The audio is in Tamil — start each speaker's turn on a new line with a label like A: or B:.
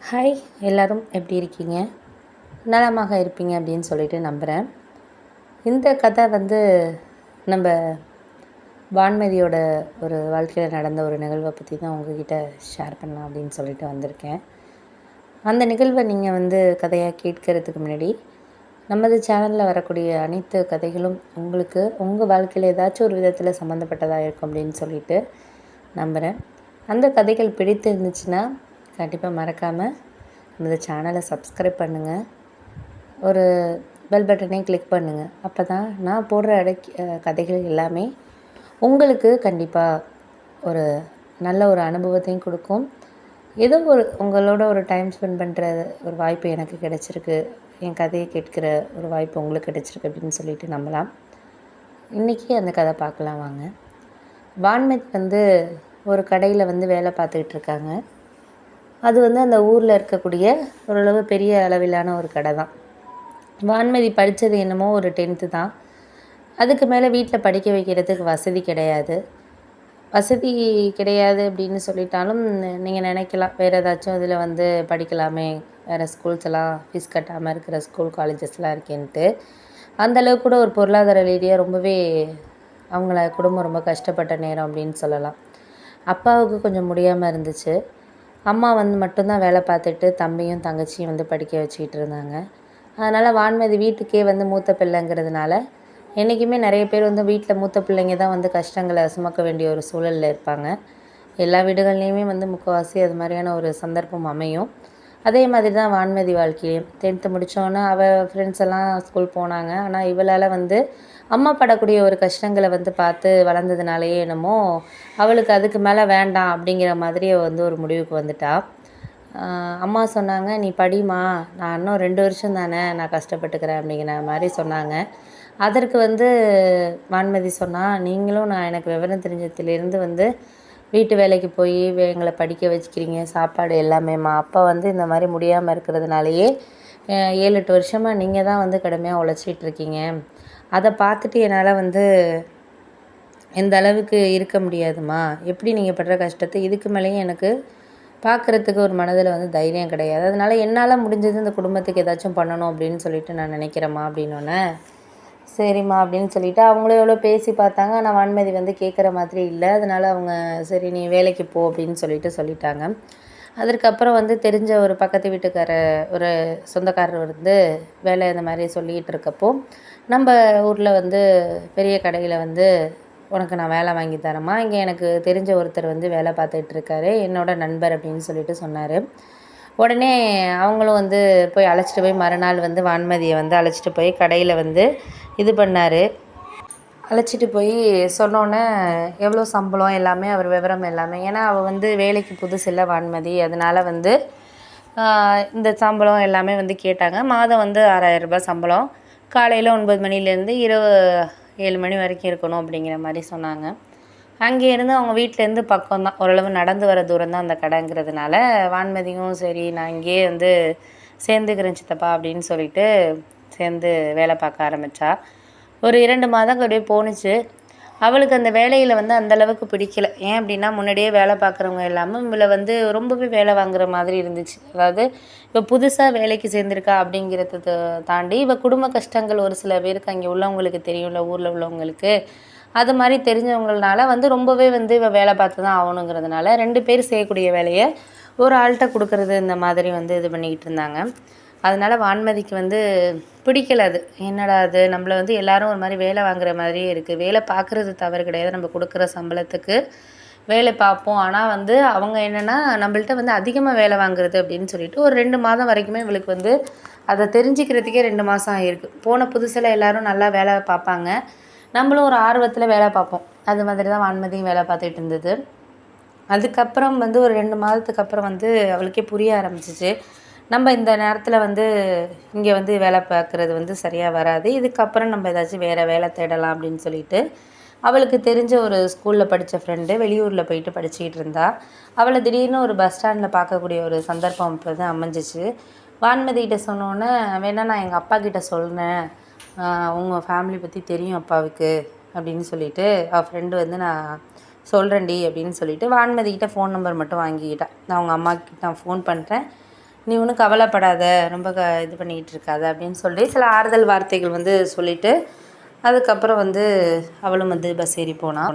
A: ஹாய் எல்லோரும் எப்படி இருக்கீங்க? நலமாக இருப்பீங்க அப்படின்னு சொல்லிட்டு நம்புகிறேன் இந்த கதை வந்து நம்ம வான்மதியோட ஒரு வாழ்க்கையில் நடந்த ஒரு நிகழ்வை பற்றி தான் உங்ககிட்ட ஷேர் பண்ணலாம் அப்படின்னு சொல்லிட்டு வந்திருக்கேன். அந்த நிகழ்வை நீங்கள் வந்து கதையாக கேட்கறதுக்கு முன்னாடி நமது சேனலில் வரக்கூடிய அனைத்து கதைகளும் உங்களுக்கு உங்கள் வாழ்க்கையில் ஏதாச்சும் ஒரு விதத்தில் சம்மந்தப்பட்டதாக இருக்கும் அப்படின்னு சொல்லிட்டு நம்புகிறேன் அந்த கதைகள் பிடித்து இருந்துச்சுன்னா கண்டிப்பாக மறக்காமல் இந்த சேனலை சப்ஸ்கிரைப் பண்ணுங்கள் ஒரு பெல் பட்டனையும் கிளிக் பண்ணுங்கள் அப்போ தான் நான் போடுற அடைக்கி கதைகள் எல்லாமே உங்களுக்கு கண்டிப்பாக ஒரு நல்ல ஒரு அனுபவத்தையும் கொடுக்கும். ஏதோ ஒரு உங்களோட ஒரு டைம் ஸ்பெண்ட் பண்ணுற ஒரு வாய்ப்பு எனக்கு கிடச்சிருக்கு. என் கதையை கேட்கிற ஒரு வாய்ப்பு உங்களுக்கு கிடச்சிருக்கு அப்படின்னு சொல்லிட்டு நம்பலாம். இன்றைக்கி அந்த கதை பார்க்கலாம் வாங்க. வான்மதி வந்து ஒரு கடையில் வந்து வேலை பார்த்துக்கிட்டு இருக்காங்க. அது வந்து அந்த ஊரில் இருக்கக்கூடிய ஓரளவு பெரிய அளவிலான ஒரு கடை தான். வான்மதி படித்தது என்னமோ ஒரு டென்த்து தான். அதுக்கு மேலே வீட்டில் படிக்க வைக்கிறதுக்கு வசதி கிடையாது. வசதி கிடையாது அப்படின்னு சொல்லிட்டாலும் நீங்கள் நினைக்கலாம். வேறு ஏதாச்சும் இதில் வந்து படிக்கலாமே. வேறு ஸ்கூல்ஸ் எல்லாம் ஃபீஸ் கட்டாமல் இருக்கிற ஸ்கூல் காலேஜஸ்லாம் இருக்கேன்ட்டு. அந்த அளவுக்கு கூட ஒரு பொருளாதார ரீதியாக ரொம்பவே அவங்கள குடும்பம் ரொம்ப கஷ்டப்பட்ட நேரம் அப்படின்னு சொல்லலாம். அப்பாவுக்கு கொஞ்சம் முடியாமல் இருந்துச்சு. அம்மா வந்து மட்டும்தான் வேலை பார்த்துட்டு தம்பியும் தங்கச்சியும் வந்து படிக்க வச்சுக்கிட்டு இருந்தாங்க. அதனால் வான்மதி வீட்டுக்கே வந்து மூத்த பிள்ளைங்கிறதுனால என்றைக்குமே நிறைய பேர் வந்து வீட்டில் மூத்த பிள்ளைங்க தான் வந்து கஷ்டங்களை சுமக்க வேண்டிய ஒரு சூழலில் இருப்பாங்க. எல்லா வீடுகள்லேயுமே வந்து முக்கால்வாசி அது மாதிரியான ஒரு சந்தர்ப்பம் அமையும். அதே மாதிரி தான் வான்மதி வாழ்க்கையும் டென்த்து முடித்தோன்னே அவள் ஃப்ரெண்ட்ஸ் எல்லாம் ஸ்கூல் போனாங்க. ஆனால் இவளால் வந்து அம்மா படக்கூடிய ஒரு கஷ்டங்களை வந்து பார்த்து வளர்ந்ததுனாலேயே என்னமோ அவளுக்கு அதுக்கு மேலே வேண்டாம் அப்படிங்கிற மாதிரி வந்து ஒரு முடிவுக்கு வந்துட்டா. அம்மா சொன்னாங்க நீ படிமா நான் இன்னும் ரெண்டு வருஷம் தானே. நான் கஷ்டப்பட்டுக்கிறேன். அப்படிங்கிற மாதிரி சொன்னாங்க. அதற்கு வந்து வான்மதி சொன்னா நீங்களும் நான் எனக்கு விவரம் தெரிஞ்சதுலேருந்து வந்து வீட்டு வேலைக்கு போய் எங்களை படிக்க வச்சுக்கிறீங்க சாப்பாடு எல்லாமேம்மா. அப்பா வந்து இந்த மாதிரி முடியாமல் இருக்கிறதுனாலயே ஏழு எட்டு வருஷமாக நீங்கள் தான் வந்து கடுமையாக உழைச்சிட்டு இருக்கீங்க. அதை பார்த்துட்டு என்னால் வந்து இந்த அளவுக்கு இருக்க முடியாதும்மா எப்படி நீங்கள் படுற கஷ்டத்தை? இதுக்கு மேலேயும் எனக்கு பார்க்குறதுக்கு ஒரு மனதில் வந்து தைரியம் கிடையாது. அதனால் என்னால் முடிஞ்சது இந்த குடும்பத்துக்கு ஏதாச்சும் பண்ணணும் அப்படின்னு சொல்லிட்டு நான் நினைக்கிறேம்மா அப்படின்னோடனே சரிம்மா அப்படின்னு சொல்லிவிட்டு அவங்களும் எவ்வளோ பேசி பார்த்தாங்க. ஆனால் வான்மதி வந்து கேட்குற மாதிரி இல்லை. அதனால் அவங்க சரி நீ வேலைக்கு போ அப்படின்னு சொல்லிட்டு சொல்லிட்டாங்க. அதற்கப்புறம் வந்து தெரிஞ்ச ஒரு பக்கத்து வீட்டுக்கார ஒரு சொந்தக்காரர் வந்து வேலை இந்த மாதிரி சொல்லிகிட்டு இருக்கப்போ நம்ம ஊரில் வந்து பெரிய கடையில் வந்து உனக்கு நான் வேலை வாங்கி தரேம்மா. இங்கே எனக்கு தெரிஞ்ச ஒருத்தர் வந்து வேலை பார்த்துட்ருக்காரு என்னோடய என்னோட நண்பர் அப்படின்னு சொல்லிட்டு சொன்னார். உடனே அவங்களும் வந்து போய் அழைச்சிட்டு போய் மறுநாள் வந்து வான்மதியை வந்து அழைச்சிட்டு போய் கடையில் வந்து இது பண்ணார். அழைச்சிட்டு போய் சொன்னோன்னே எவ்வளோ சம்பளம் எல்லாமே அவர் விவரம் எல்லாமே. ஏன்னா அவள் வந்து வேலைக்கு புதுசு இல்லை வான்மதி. அதனால் வந்து இந்த சம்பளம் எல்லாமே வந்து கேட்டாங்க. மாதம் வந்து ஆறாயிரம் ரூபாய் சம்பளம். காலையில் ஒன்பது மணிலேருந்து இரவு ஏழு மணி வரைக்கும் இருக்கணும் அப்படிங்கிற மாதிரி சொன்னாங்க. அங்கேருந்து அவங்க வீட்டிலேருந்து பக்கம் தான். ஓரளவு நடந்து வர தூரம் தான் அந்த கடைங்கிறதுனால வான்மதியும் சரி நான் இங்கேயே வந்து சேர்ந்துக்கிறேன் சித்தப்பா அப்படின்னு சொல்லிட்டு சேர்ந்து வேலை பார்க்க ஆரம்பித்தா ஒரு இரண்டு மாதம் அப்படியே போணுச்சு. அவளுக்கு அந்த வேலையில் வந்து அந்த அளவுக்கு பிடிக்கல. ஏன் அப்படின்னா முன்னாடியே வேலை பார்க்குறவங்க இல்லாமல் இவளை வந்து ரொம்பவே வேலை வாங்குற மாதிரி இருந்துச்சு. அதாவது இப்போ புதுசாக வேலைக்கு சேர்ந்துருக்கா அப்படிங்கிறத தாண்டி இப்போ குடும்ப கஷ்டங்கள் ஒரு சில பேருக்கு அங்கே உள்ளவங்களுக்கு தெரியும்ல ஊரில் உள்ளவங்களுக்கு. அது மாதிரி தெரிஞ்சவங்களால வந்து ரொம்பவே வந்து இவ வேலை பார்த்து தான் ஆகணுங்கிறதுனால ரெண்டு பேர் செய்யக்கூடிய வேலையை ஒரு ஆள்கிட்ட கொடுக்கறது இந்த மாதிரி வந்து இது பண்ணிக்கிட்டு இருந்தாங்க. அதனால வான்மதிக்கு வந்து பிடிக்கல அது. என்னடா அது? நம்மளை வந்து எல்லாரும் ஒரு மாதிரி வேலை வாங்குற மாதிரியே இருக்குது வேலை பார்க்குறது தவறு கிடையாது. நம்ம கொடுக்குற சம்பளத்துக்கு வேலை பார்ப்போம். ஆனால் வந்து அவங்க என்னென்னா நம்மள்ட்ட வந்து அதிகமாக வேலை வாங்குறது அப்படின்னு சொல்லிட்டு ஒரு ரெண்டு மாதம் வரைக்குமே இவளுக்கு வந்து அதை தெரிஞ்சுக்கிறதுக்கே ரெண்டு மாதம் ஆகிருக்கு போன புதுசில் எல்லாரும் நல்லா வேலை பார்ப்பாங்க. நம்மளும் ஒரு ஆர்வத்தில் வேலை பார்ப்போம். அது மாதிரி தான் வான்மதியும் வேலை பார்த்துட்டு இருந்தது. அதுக்கப்புறம் வந்து ஒரு ரெண்டு மாதத்துக்கு அப்புறம் வந்து அவளுக்கே புரிய ஆரம்பிச்சிச்சு. நம்ம இந்த நேரத்தில் வந்து இங்கே வந்து வேலை பார்க்குறது வந்து சரியாக வராது. இதுக்கப்புறம் நம்ம ஏதாச்சும் வேறு வேலை தேடலாம் அப்படின்னு சொல்லிட்டு அவளுக்கு தெரிஞ்ச ஒரு ஸ்கூலில் படித்த ஃப்ரெண்டு வெளியூரில் போயிட்டு படிச்சுக்கிட்டு இருந்தா. அவளை திடீர்னு ஒரு பஸ் ஸ்டாண்டில் பார்க்கக்கூடிய ஒரு சந்தர்ப்பம் இப்போ வந்து அமைஞ்சிச்சு. வான்மதிகிட்ட சொன்னோன்னே வேணா நான் எங்கள் அப்பா கிட்ட சொன்னேன் உங்கள் ஃபேமிலி பற்றி தெரியும் அப்பாவுக்கு அப்படின்னு சொல்லிட்டு அவள் ஃப்ரெண்டு வந்து நான் சொல்கிறேன்டி அப்படின்னு சொல்லிட்டு வான்மதிக்கிட்ட ஃபோன் நம்பர் மட்டும் வாங்கிக்கிட்டேன் நான் அவங்க அம்மாக்கிட்ட நான் ஃபோன் பண்ணுறேன் நீ ஒன்றும் கவலைப்படாத ரொம்ப க இது பண்ணிக்கிட்டு இருக்காத அப்படின்னு சொல்லி சில ஆறுதல் வார்த்தைகள் வந்து சொல்லிவிட்டு அதுக்கப்புறம் வந்து அவளும் வந்து பஸ் ஏறி போனாள்